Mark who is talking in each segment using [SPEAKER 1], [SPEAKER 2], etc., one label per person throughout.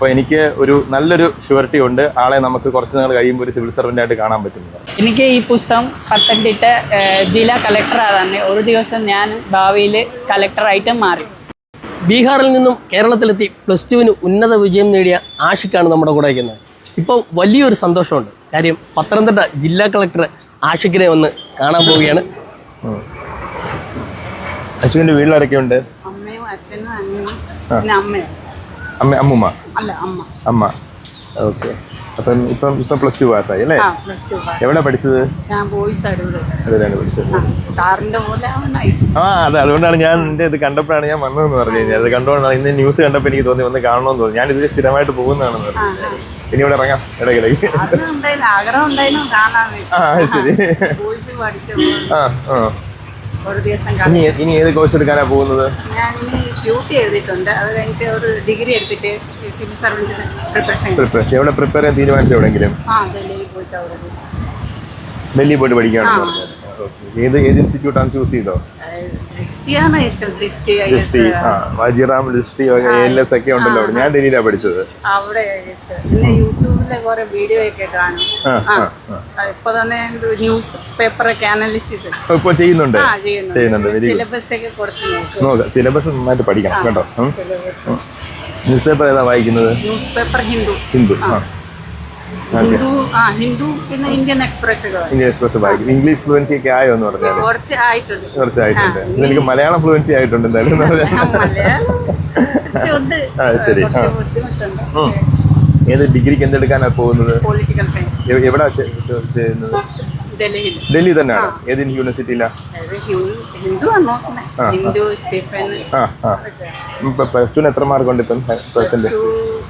[SPEAKER 1] അപ്പോൾ എനിക്ക് ഒരു നല്ലൊരു ഷുവർട്ടി ഉണ്ട്. ആളെ നമുക്ക് കുറച്ച് നാൾ കഴിയുമ്പോൾ ഒരു സിവിൽ സർവന്റ് ആയിട്ട് കാണാൻ പറ്റുന്നത്.
[SPEAKER 2] എനിക്ക് ഈ പുസ്തകം പത്തനംതിട്ട ജില്ലാ കളക്ടർ തന്നെ ഒരു ദിവസം ഞാൻ ഭാവിയിൽ കളക്ടറായിട്ട് മാറി.
[SPEAKER 3] ബീഹാറിൽ നിന്നും കേരളത്തിലെത്തി പ്ലസ് ടുവിന് ഉന്നത വിജയം നേടിയ ആഷിക്കാണ് നമ്മുടെ കൂടെ ഇരിക്കുന്നത് ഇപ്പോൾ വലിയൊരു സന്തോഷമുണ്ട്. കാര്യം പത്തനംതിട്ട ജില്ലാ കളക്ടർ ആഷിക്കിനെ ഒന്ന് കാണാൻ പോവുകയാണ്.
[SPEAKER 1] അശ്വിന്റെ വീട്ടിലടക്കുണ്ട്
[SPEAKER 2] അമ്മയും അച്ഛനും അമ്മയും.
[SPEAKER 1] അമ്മ അമ്മുമ്മ?
[SPEAKER 2] അല്ല അമ്മ.
[SPEAKER 1] അമ്മ. ഓക്കെ. അപ്പം ഇപ്പം ഇപ്പം പ്ലസ് ടു പാസ്സായി അല്ലേ? എവിടെ പഠിച്ചത്? അതിലാണ് പഠിച്ചത്. ആ അതെ. അതുകൊണ്ടാണ് ഞാൻ എന്റെ ഇത് കണ്ടപ്പോഴാണ് ഞാൻ വന്നതെന്ന് പറഞ്ഞു കഴിഞ്ഞാൽ അത് കണ്ടുകൊണ്ടാണ് ഇന്ന് ന്യൂസ് കണ്ടപ്പോൾ എനിക്ക് തോന്നി വന്ന് കാണണമെന്ന് തോന്നി. ഞാൻ ഇതിൽ സ്ഥിരമായിട്ട് പോകുന്നതാണെന്ന് പറഞ്ഞു ഇനി ഇവിടെ ഇറങ്ങാം ഇടയ്ക്കിടയ്ക്ക്. ആ ശരി. ആ ആ.
[SPEAKER 2] ഒരു ദിവസം
[SPEAKER 1] ഇനി ഇനി ഏത് കോഴ്സ് എടുക്കാനാ പോകുന്നത്?
[SPEAKER 2] ഞാൻ ഇനി ഡ്യൂട്ടി എഴുതിയിട്ടുണ്ട്. അത് കഴിഞ്ഞിട്ട് ഒരു ഡിഗ്രി എടുത്തിട്ട് സിവിൽ സർവീസിന് പ്രിപ്പറേഷൻ
[SPEAKER 1] പ്രിപ്പറേഷൻ എവിടെ പ്രിപ്പയർ ചെയ്യാൻ തീരുമാനിച്ചു എവിടെയെങ്കിലും?
[SPEAKER 2] ആ ഡൽഹിയിൽ പോയിട്ട് അവിടെ.
[SPEAKER 1] ഡൽഹി പോയിട്ട് പറഞ്ഞത് ഏത് ഏത് ഇൻസ്റ്റിറ്റ്യൂട്ടാണ് ചൂസ് ചെയ്തോ
[SPEAKER 2] ദൃഷ്ടിയാണ് ഇഷ്ടം. ദൃഷ്ടി ഐ
[SPEAKER 1] ആ വാജിറാം എൽ എസ് ഒക്കെ ഉണ്ടല്ലോ ഞാൻ ഡൽഹിയിലാണ് പഠിച്ചത്.
[SPEAKER 2] അവിടെ ഇഷ്ടം. പിന്നെ യൂട്യൂബിലെ കുറെ വീഡിയോ ഒക്കെ കാണും. ഇപ്പൊ തന്നെ ന്യൂസ് പേപ്പറൊക്കെ അനലിസ്റ്റ് ചെയ്ത്.
[SPEAKER 1] ആ ഇപ്പോൾ ചെയ്യുന്നുണ്ട്? ചെയ്യുന്നുണ്ട്.
[SPEAKER 2] സിലബസ് ഒക്കെ കുറച്ച് നോക്കാം.
[SPEAKER 1] സിലബസ് നന്നായിട്ട് പഠിക്കണം കേട്ടോ. ന്യൂസ് പേപ്പർ ഏതാ വായിക്കുന്നത്?
[SPEAKER 2] ന്യൂസ് പേപ്പർ ഹിന്ദു
[SPEAKER 1] ഹിന്ദു
[SPEAKER 2] ഹിന്ദു പിന്നെ ഇന്ത്യൻ എക്സ്പ്രസ് ഒക്കെ.
[SPEAKER 1] ഇന്ത്യൻ എക്സ്പ്രസ് വായിക്കും. ഇംഗ്ലീഷ് ഫ്ലുവൻസി ഒക്കെ ആയോ എന്ന് പറഞ്ഞാൽ
[SPEAKER 2] കുറച്ച് ആയിട്ടുണ്ട്.
[SPEAKER 1] കുറച്ചായിട്ടുണ്ട് എനിക്ക് മലയാളം ഫ്ലുവൻസി ആയിട്ടുണ്ട് എന്തായാലും ശരി. ആ.
[SPEAKER 2] കുറച്ച്.
[SPEAKER 1] ഏത് ഡിഗ്രിക്ക് എന്തെടുക്കാനാണ് പോകുന്നത്?
[SPEAKER 2] പൊളിറ്റിക്കൽ സയൻസ്
[SPEAKER 1] എ- എവിടാ ചെ- ചെ- ചെയ്യുന്നത്?
[SPEAKER 2] ഡൽഹിയിൽ.
[SPEAKER 1] ഡൽഹി തന്നെയാണ്. ഏത് യൂണിവേഴ്സിറ്റിയിലാ
[SPEAKER 2] അത് ഹിന്ദു ഹിന്ദു ആണ് നോക്കുന്നത് ഹിന്ദു സ്റ്റീഫൻ.
[SPEAKER 1] ആ ആ. പ്ലസ് ടുന് എത്ര മാർക്ക് ഉണ്ട് ഇപ്പം പെർസെന്റ്
[SPEAKER 2] ടു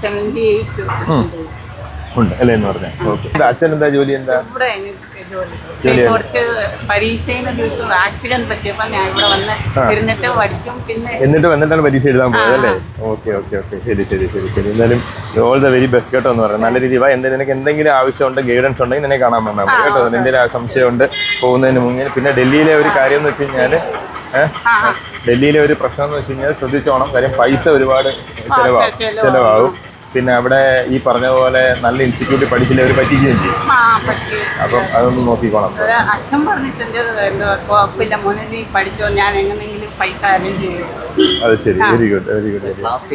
[SPEAKER 2] സെവന്റി എയ്റ്റ്
[SPEAKER 1] ഉണ്ട് അല്ലേ എന്ന് പറഞ്ഞാൽ. ഓക്കെ. അച്ഛൻ എന്താ ജോലി എന്താ?
[SPEAKER 2] ഇവിടെ എനിക്ക് ജോലി. കുറച്ച് പരീക്ഷയുടെ ദിവസം ആക്സിഡന്റ് പറ്റിയപ്പോൾ ഞാൻ ഇവിടെ വന്ന് ഇരുന്നിട്ട് പഠിച്ചും പിന്നെ
[SPEAKER 1] എന്നിട്ട് വന്നിട്ടാണ് പരീക്ഷ എഴുതാൻ പോയത് അല്ലേ? Okay okay okay. ശരി ശരി ശരി ശരി. എന്തായാലും ഓൾ ദ വെരി ബെസ്റ്റ് കേട്ടോ എന്ന് പറയാം നല്ല രീതിയിൽ വാ എന്തെങ്കിലും നിനക്ക് എന്തെങ്കിലും ആവശ്യമുണ്ട് ഗൈഡൻസ് ഉണ്ടെങ്കിൽ നിന്നെ കാണാൻ വന്നാൽ മതി കേട്ടോ. എന്തെങ്കിലും സംശയമുണ്ട് പോകുന്നതിന് മുന്നേ. പിന്നെ ഡൽഹിയിലെ ഒരു കാര്യം എന്ന് വെച്ച് കഴിഞ്ഞാൽ ഡൽഹിയിലെ ഒരു പ്രശ്നം എന്ന് വെച്ച് കഴിഞ്ഞാൽ ശ്രദ്ധിച്ചോണം. കാര്യം പൈസ ഒരുപാട് ചിലവാകും
[SPEAKER 2] ചെലവാകും.
[SPEAKER 1] ചിലവാകും. പിന്നെ അവിടെ ഈ പറഞ്ഞ പോലെ നല്ല ഇൻസ്റ്റിറ്റ്യൂട്ടിൽ പഠിച്ചില്ല അവർ പറ്റിക്കുകയും ചെയ്യും. അപ്പം അതൊന്ന് നോക്കിക്കോണം.
[SPEAKER 2] അച്ഛൻ പറഞ്ഞിട്ടുണ്ട് കുഴപ്പമില്ല മോനെ നീ പഠിച്ചോ ഞാൻ എങ്ങനെയെങ്കിലും പൈസ അറേഞ്ച് ചെയ്യും.
[SPEAKER 1] അത് ശരി very good very good
[SPEAKER 2] class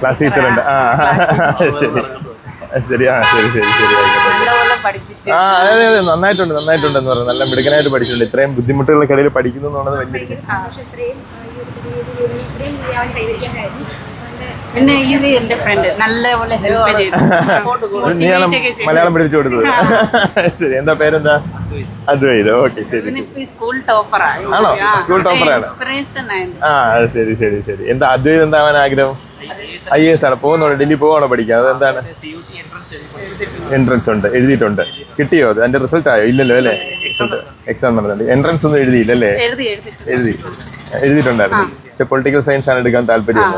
[SPEAKER 1] class teacher ഉണ്ട്. ആ. ശരി ശരി ആ ശരി ശരി ശരി ആ അതെ അതെ അതെ നന്നായിട്ടുണ്ട് നന്നായിട്ടുണ്ട് എന്ന് പറഞ്ഞു നല്ല മിടുക്കനായിട്ട് പഠിച്ചിട്ടുണ്ട്. ഇത്രയും ബുദ്ധിമുട്ടുകൾക്കിടയിൽ പഠിക്കുന്നു എന്നുള്ളത് വലിയ
[SPEAKER 2] പിന്നെ ഇത് എന്റെ ഫ്രണ്ട് നല്ലപോലെ ഹെൽപ്പ് ചെയ്തു.
[SPEAKER 1] മലയാളം പഠിപ്പിച്ചു കൊടുത്തത്. ശരി എന്താ പേരെന്താ? അദ്വൈത്. ഓക്കെ ശരി
[SPEAKER 2] സ്കൂൾ
[SPEAKER 1] ആണോ? സ്കൂൾ ടോപ്പറാണ്. ആ അത് ശരി ശരി ശരി. എന്താ അദ്വൈത് എന്താവാൻ ആഗ്രഹം? ഐ എസ് ആണ്. പോകുന്നുണ്ട്? ഡൽഹി പോവാണോ പഠിക്കാൻ? അതെന്താണ് എൻട്രൻസ് ഉണ്ട്. എഴുതിയിട്ടുണ്ട്. കിട്ടിയോ? അത് അതിന്റെ റിസൾട്ട് ആയോ? ഇല്ലല്ലോ അല്ലേ? എക്സാം നടന്നിട്ടുണ്ട്. എൻട്രൻസ് ഒന്നും എഴുതിയില്ല അല്ലേ
[SPEAKER 2] എഴുതി.
[SPEAKER 1] എഴുതിയിട്ടുണ്ടായിരുന്നു. പൊളിറ്റിക്കൽ സയൻസ് ആണ് എടുക്കാൻ താല്പര്യം.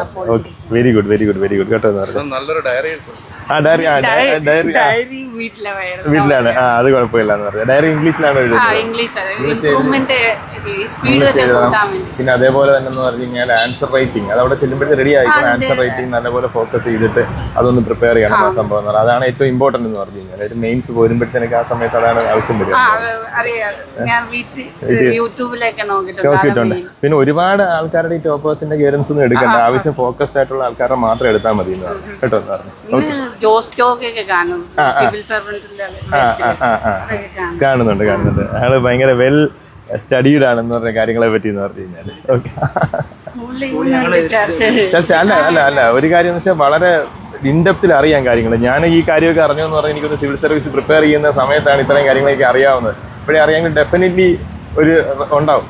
[SPEAKER 1] Very good very good very good കേട്ടോ
[SPEAKER 4] നല്ലൊരു ഡയറി
[SPEAKER 1] ആ ഡയറി ആ ഡയറി വീട്ടിലാണ്. ആ അത് കുഴപ്പമില്ല എന്ന് പറഞ്ഞു. ഡയറി ഇംഗ്ലീഷിലാണ് പിന്നെ അതേപോലെ തന്നെ എന്ന് പറഞ്ഞു കഴിഞ്ഞാൽ ആൻസർ റൈറ്റിംഗ് അത് അവിടെ ചെല്ലുമ്പോഴത്തെ റെഡി ആയിരിക്കും ആൻസർ റൈറ്റിംഗ് നല്ലപോലെ ഫോക്കസ് ചെയ്തിട്ട് അതൊന്ന് പ്രിപ്പയർ ചെയ്യണം ആ. സംഭവം എന്ന് പറഞ്ഞാൽ. അതാണ് ഏറ്റവും ഇമ്പോർട്ടന്റ് എന്ന് പറഞ്ഞു കഴിഞ്ഞാൽ. ഒരു മെയിൻസ് പോരുമ്പോഴത്തേക്ക് ആ സമയത്ത് അതാണ് ആവശ്യം വരിക.
[SPEAKER 2] യൂട്യൂബിലൊക്കെ നോക്കിയിട്ടുണ്ട്.
[SPEAKER 1] പിന്നെ ഒരുപാട് ആൾക്കാരുടെ ടോപ്പേഴ്സിന്റെ ഗിയറൻസ് ഒന്നും എടുക്കണ്ട ആവശ്യം ഫോക്കസ്ഡ് ആയിട്ടുള്ള ആൾക്കാരെ മാത്രം എടുത്താൽ മതി കേട്ടോ കാണുന്നുണ്ട് കാണുന്നുണ്ട്. അയാൾ ഭയങ്കര വെൽ സ്റ്റഡീഡ് ആണെന്ന് പറഞ്ഞ കാര്യങ്ങളെ പറ്റി എന്ന് പറഞ്ഞു കഴിഞ്ഞാൽ ഓക്കെ
[SPEAKER 2] ചർച്ച.
[SPEAKER 1] ചർച്ച. അല്ല അല്ല അല്ല. ഒരു കാര്യം എന്ന് വെച്ചാൽ വളരെ ഇൻഡെപ്തിൽ അറിയാൻ കാര്യങ്ങൾ. ഞാൻ ഈ കാര്യമൊക്കെ അറിഞ്ഞെന്ന് പറഞ്ഞാൽ എനിക്കൊന്ന് സിവിൽ സർവീസ് പ്രിപ്പയർ ചെയ്യുന്ന സമയത്താണ് ഇത്രയും കാര്യങ്ങളൊക്കെ അറിയാവുന്നത്. ഇപ്പോഴേ അറിയാമെങ്കിൽ ഡെഫിനറ്റ്ലി ഒരു ഉണ്ടാവും.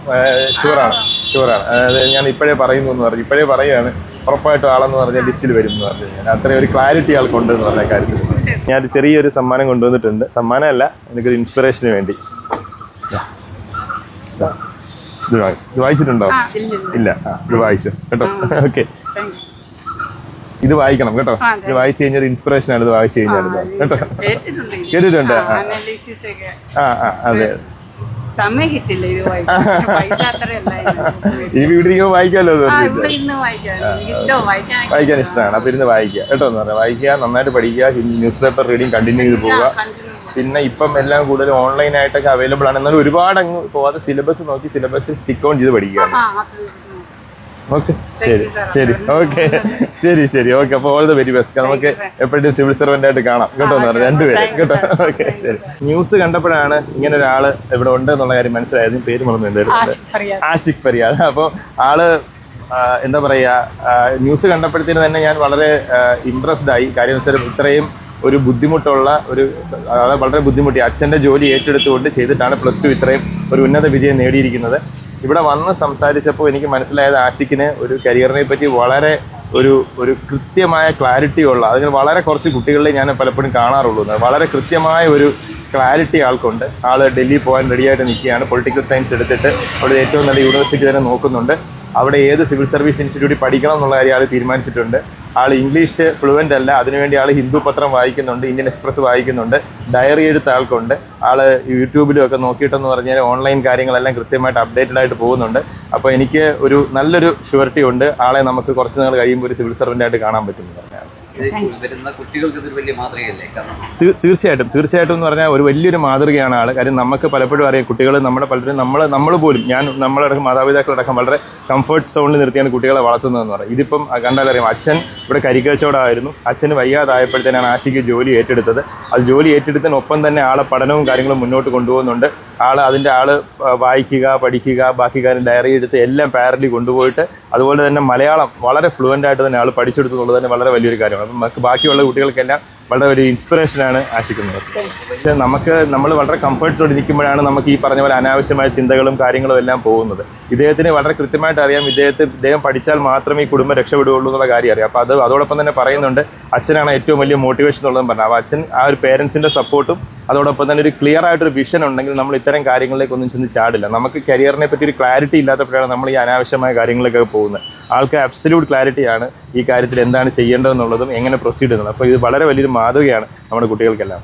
[SPEAKER 1] ഷുവറാണ് ഷുവറാണ് അതായത് ഞാൻ ഇപ്പോഴേ പറയുന്നു എന്ന് പറഞ്ഞു. ഇപ്പോഴേ പറയുകയാണ് ഉറപ്പായിട്ടും ആളെന്ന് പറഞ്ഞാൽ ലിസ്റ്റിൽ വരും എന്ന് പറഞ്ഞു. ഞാൻ അത്രയും ഒരു ക്ലാരിറ്റി ആൾ എന്ന് പറഞ്ഞ കാര്യത്തിൽ. ഞാൻ ചെറിയൊരു സമ്മാനം കൊണ്ടുവന്നിട്ടുണ്ട്. സമ്മാനമല്ല എനിക്കൊരു ഇൻസ്പിറേഷന് വേണ്ടി. ഇത് വായി- വായിച്ചിട്ടുണ്ടോ? ഇല്ല. ആ ഇത് വായിച്ചു. കേട്ടോ? ഓക്കെ. ഇത് വായിക്കണം കേട്ടോ? ഇത് വായിച്ചു കഴിഞ്ഞാൽ ഇൻസ്പിറേഷൻ ആണ് ഇത് വായിച്ചു കഴിഞ്ഞാൽ കേട്ടോ?
[SPEAKER 2] കേട്ടിട്ടുണ്ട്.
[SPEAKER 1] ആ ആ. അതെ.
[SPEAKER 2] സമയം കിട്ടില്ല ഇത്
[SPEAKER 1] ഈ വീട്ടിൽ വായിക്കാമല്ലോ
[SPEAKER 2] വായിക്കാൻ ഇഷ്ടം വായിക്കാൻ.
[SPEAKER 1] വായിക്കാൻ ഇഷ്ടമാണ്. അപ്പൊ ഇരുന്ന് വായിക്കുക. കേട്ടോ എന്ന് പറഞ്ഞാൽ വായിക്കുക നന്നായിട്ട് പഠിക്കുക ന്യൂസ് പേപ്പർ റീഡിങ് കണ്ടിന്യൂ ചെയ്ത് പോവുക. പിന്നെ ഇപ്പം എല്ലാം കൂടുതൽ ഓൺലൈൻ ആയിട്ടൊക്കെ അവൈലബിൾ ആണ്. എന്നാലും ഒരുപാട് അങ്ങ് പോവാതെ സിലബസ് നോക്കി സിലബസ് സ്റ്റിക്ക് ഓൺ ചെയ്ത് പഠിക്കുക ഓക്കെ. ശരി ശരി. ഓക്കെ. ശരി ശരി. ഓക്കെ അപ്പോൾ ഓൾ ദ വെരി ബെസ്റ്റ് നമുക്ക് എപ്പോഴും സിവിൽ സർവന്റ് ആയിട്ട് കാണാം. കേട്ടോ എന്ന് രണ്ടുപേരും. കേട്ടോ? ഓക്കെ ശരി. ന്യൂസ് കണ്ടപ്പോഴാണ് ഇങ്ങനെ ഒരാൾ ഇവിടെ ഉണ്ട് എന്നുള്ള കാര്യം മനസ്സിലായത് പേര് മറന്നു
[SPEAKER 2] ആഷിഖ് ഫറിയാദ്
[SPEAKER 1] അപ്പോൾ ആൾ എന്താ പറയുക ന്യൂസ് കണ്ടപ്പോഴത്തേന് തന്നെ ഞാൻ വളരെ ഇമ്പ്രസ്ഡ് ആയി. കാര്യം വെച്ചാൽ ഇത്രയും ഒരു ബുദ്ധിമുട്ടുള്ള ഒരു വളരെ ബുദ്ധിമുട്ടി. അച്ഛന്റെ ജോലി ഏറ്റെടുത്തുകൊണ്ട് ചെയ്തിട്ടാണ് പ്ലസ് ടു ഇത്രയും ഒരു ഉന്നത വിജയം നേടിയിരിക്കുന്നത്. ഇവിടെ വന്ന് സംസാരിച്ചപ്പോൾ എനിക്ക് മനസ്സിലായത് ആഷിക്കിന് ഒരു കരിയറിനെ പറ്റി വളരെ ഒരു ഒരു കൃത്യമായ ക്ലാരിറ്റി ഉള്ള അതിന് വളരെ കുറച്ച് കുട്ടികളെ ഞാൻ പലപ്പോഴും കാണാറുള്ളൂ. വളരെ കൃത്യമായ ഒരു ക്ലാരിറ്റി ആൾക്കുണ്ട്. ആൾ ഡൽഹി പോകാൻ റെഡിയായിട്ട് നിൽക്കുകയാണ്. പൊളിറ്റിക്കൽ സയൻസ് എടുത്തിട്ട് അവിടെ ഏറ്റവും നല്ല യൂണിവേഴ്സിറ്റി തന്നെ നോക്കുന്നുണ്ട്. അവിടെ ഏത് സിവിൽ സർവീസ് ഇൻസ്റ്റിറ്റ്യൂട്ടിൽ പഠിക്കണം എന്നുള്ള കാര്യം ആൾ തീരുമാനിച്ചിട്ടുണ്ട്. ആൾ ഇംഗ്ലീഷ് ഫ്ലുവന്റ് അല്ല. അതിനുവേണ്ടി ആൾ ഹിന്ദു പത്രം വായിക്കുന്നുണ്ട് ഇന്ത്യൻ എക്സ്പ്രസ് വായിക്കുന്നുണ്ട് ഡയറി എഴുത്ത ആൾക്കുണ്ട് ആൾ യൂട്യൂബിലും ഒക്കെ നോക്കിയിട്ടെന്ന് പറഞ്ഞാൽ ഓൺലൈൻ കാര്യങ്ങളെല്ലാം കൃത്യമായിട്ട് അപ്ഡേറ്റഡ് ആയിട്ട് പോകുന്നുണ്ട്. അപ്പോൾ എനിക്ക് ഒരു നല്ലൊരു ഷുവർട്ടി ഉണ്ട്. ആളെ നമുക്ക് കുറച്ച് നാൾ കഴിയുമ്പോൾ ഒരു സിവിൽ സർവന്റായിട്ട് കാണാൻ പറ്റുമെന്ന് പറഞ്ഞാൽ
[SPEAKER 4] വരുന്ന കുട്ടികൾക്ക് വലിയ മാതൃകയല്ലേ?
[SPEAKER 1] തീർച്ചയായിട്ടും. തീർച്ചയായിട്ടും എന്ന് പറഞ്ഞാൽ ഒരു വലിയൊരു മാതൃകയാണ് ആൾ കാര്യം നമുക്ക് പലപ്പോഴും അറിയാം കുട്ടികൾ നമ്മുടെ പലരും നമ്മൾ നമ്മൾ പോലും ഞാൻ നമ്മളടക്കം മാതാപിതാക്കളടക്കം വളരെ കംഫർട്ട് സോണിൽ നിർത്തിയാണ് കുട്ടികളെ വളർത്തുന്നതെന്ന് പറയും. ഇതിപ്പം കണ്ടാലറിയാം അച്ഛൻ ഇവിടെ കരിക്കച്ചവടമായിരുന്നു അച്ഛന് വയ്യാതായപ്പോഴത്തേനാണ് ആശിക്ക് ജോലി ഏറ്റെടുത്തത്. അത് ജോലി ഏറ്റെടുത്തതിനൊപ്പം തന്നെ ആളെ പഠനവും കാര്യങ്ങളും മുന്നോട്ട് കൊണ്ടുപോകുന്നുണ്ട്. ആൾ അതിന്റെ ആൾ വായിക്കുക പഠിക്കുക ബാക്കി കാര്യം ഡയറി എടുത്ത് എല്ലാം പാരലി കൊണ്ടുപോയിട്ട് അതുപോലെ തന്നെ മലയാളം വളരെ ഫ്ലുവന്റ് ആയിട്ട് തന്നെ ആൾ പഠിച്ചെടുത്തു എന്നുള്ളത് തന്നെ വളരെ വലിയൊരു കാര്യമാണ്. അപ്പം ബാക്കിയുള്ള കുട്ടികൾക്കെല്ലാം വളരെ ഒരു ഇൻസ്പിറേഷനാണ് ആശിക്കുന്നത്. പക്ഷേ നമുക്ക് നമ്മൾ വളരെ കംഫർട്ടോടെ ഇരിക്കുമ്പോഴാണ് നമുക്ക് ഈ പറഞ്ഞ പോലെ അനാവശ്യമായ ചിന്തകളും കാര്യങ്ങളും എല്ലാം പോകുന്നത്. ഇദ്ദേഹത്തിന് വളരെ കൃത്യമായിട്ട് അറിയാം. ഇദ്ദേഹത്തെ ഇദ്ദേഹം പഠിച്ചാൽ മാത്രമേ ഈ കുടുംബം രക്ഷപ്പെടുകയുള്ളൂ എന്നുള്ള കാര്യം അറിയാം. അപ്പോൾ അത് അതോടൊപ്പം തന്നെ പറയുന്നുണ്ട് അച്ഛനാണ് ഏറ്റവും വലിയ മോട്ടിവേഷൻ എന്നുള്ളതെന്ന് പറഞ്ഞു അപ്പോൾ അച്ഛൻ ആ ഒരു പേരൻസിന്റെ സപ്പോർട്ടും അതോടൊപ്പം തന്നെ ഒരു ക്ലിയർ ആയിട്ടൊരു വിഷൻ ഉണ്ടെങ്കിൽ നമ്മൾ ഇത്തരം കാര്യങ്ങളിലേക്ക് ഒന്നും ചെന്ന് ചാടില്ല. നമുക്ക് കരിയറിനെ പറ്റി ഒരു ക്ലാരിറ്റി ഇല്ലാത്തപ്പോഴാണ് നമ്മൾ ഈ അനാവശ്യമായ കാര്യങ്ങളൊക്കെ പോകുന്നത്. ആൾക്ക് അബ്സല്യൂട്ട് ക്ലാരിറ്റിയാണ് ഈ കാര്യത്തിൽ എന്താണ് ചെയ്യേണ്ടതെന്നുള്ളതും എങ്ങനെ പ്രൊസീഡ് ചെയ്യുന്നത്. അപ്പോൾ ഇത് വളരെ വലിയൊരു മാതൃകയാണ് നമ്മുടെ കുട്ടികൾക്കെല്ലാം.